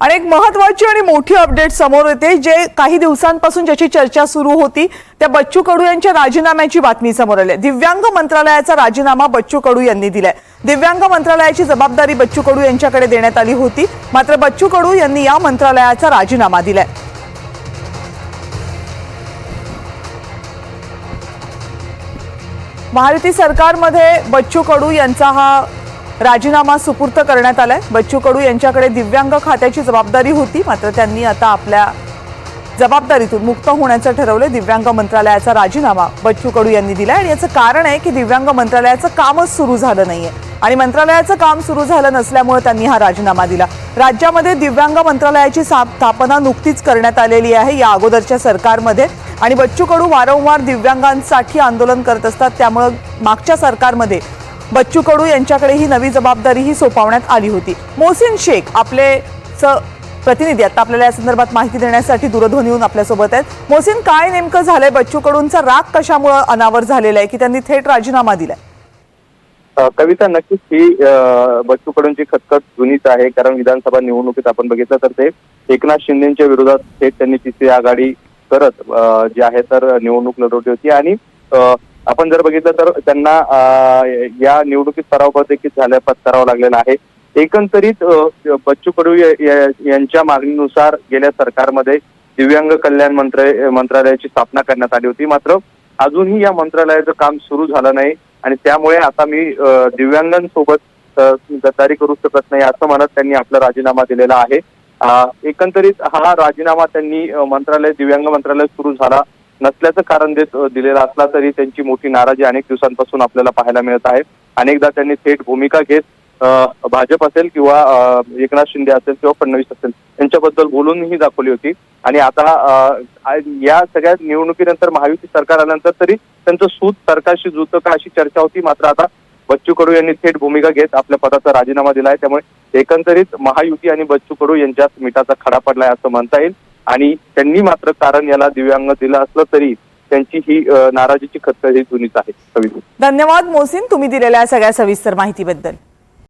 आणि एक महत्वाची आणि मोठी अपडेट समोर येते जे काही दिवसांपासून ज्याची चर्चा सुरू होती त्या बच्चू कडू यांच्या राजीनाम्याची बातमी समोर आली आहे. दिव्यांग मंत्रालयाचा राजीनामा बच्चू कडू यांनी दिलाय दिव्यांग मंत्रालयाची जबाबदारी बच्चू कडू यांच्याकडे देण्यात आली होती मात्र बच्चू कडू यांनी या मंत्रालयाचा राजीनामा दिलाय महायुती सरकारमध्ये बच्चू कडू यांचा हा राजीनामा सुपूर्त करण्यात आलाय. बच्चू कडू यांच्याकडे दिव्यांग खात्याची जबाबदारी होती मात्र त्यांनी आता आपल्या जबाबदारीतून मुक्त होण्याचं ठरवलं दिव्यांग मंत्रालयाचा राजीनामा बच्चू कडू यांनी दिला आणि याचं कारण आहे की दिव्यांग मंत्रालयाचं कामच सुरू झालं नाहीये. आणि मंत्रालयाचं काम सुरू झालं नसल्यामुळे त्यांनी हा राजीनामा दिला. राज्यामध्ये दिव्यांग मंत्रालयाची स्थापना नुकतीच करण्यात आलेली आहे. या अगोदरच्या सरकारमध्ये आणि बच्चू कडू वारंवार दिव्यांगांसाठी आंदोलन करत असतात. त्यामुळं मागच्या सरकारमध्ये बच्चू कडू यांच्याकडे ही नवी जबाबदारी ही सोपवण्यात आली होती. मोहसिन शेख आपले स प्रतिनिधी आता आपल्याला या संदर्भात माहिती देण्यासाठी दूरध्वनीवरून आपल्यासोबत आहेत. मोहसिन काय नेमकं झालंय? बच्चू कडूंचा राग कशामुळे अनावर झालेला आहे की त्यांनी थेट राजीनामा दिलाय? कविता नक्कीच ही बच्चू कडूंची खतखत जुनीच आहे. कारण विधानसभा निवडणुकीत आपण बघितलं तर ते एकनाथ शिंदेच्या विरोधात थेट त्यांनी तिसरी आघाडी करत जे आहे तर निवडणूक लढवली होती. आणि आपण जर बघितलं तर त्यांना या निवडणुकीत पराभव देखील झाल्या पत्करावा लागलेला आहे. एकंदरीत बच्चू कडू यांच्या मागणीनुसार गेल्या सरकारमध्ये दिव्यांग कल्याण मंत्र मंत्रालयाची स्थापना करण्यात आली होती. मात्र अजूनही या मंत्रालयाचं काम सुरू झालं नाही आणि त्यामुळे आता मी दिव्यांगांसोबत गद्दारी करू शकत नाही असं म्हणत त्यांनी आपला राजीनामा दिलेला आहे. एकंदरीत हा राजीनामा त्यांनी मंत्रालय दिव्यांग मंत्रालय सुरू झाला. नसल्याचं कारण देत दिलेला असला तरी त्यांची मोठी नाराजी अनेक दिवसांपासून आपल्याला पाहायला मिळत आहे. अनेकदा त्यांनी थेट भूमिका घेत भाजप असेल किंवा एकनाथ शिंदे असेल किंवा फडणवीस असेल यांच्याबद्दल बोलूनही दाखवली होती. आणि आता या सगळ्या निवडणुकीनंतर महायुती सरकार आल्यानंतर तरी त्यांचं सूत सरकारशी जुळतं का अशी चर्चा होती. मात्र आता बच्चू कडू यांनी थेट भूमिका घेत आपल्या पदाचा राजीनामा दिला आहे त्यामुळे एकंदरीत महायुती आणि बच्चू कडू यांच्यात मिठाचा खडा पडलाय असं म्हणता येईल. आणि त्यांनी मात्र कारण याला दिव्यांग दिलं असलं तरी त्यांची ही नाराजीची खतखत ही जुनीच आहे. धन्यवाद मोहसिन तुम्ही दिलेल्या सगळ्या सविस्तर माहितीबद्दल.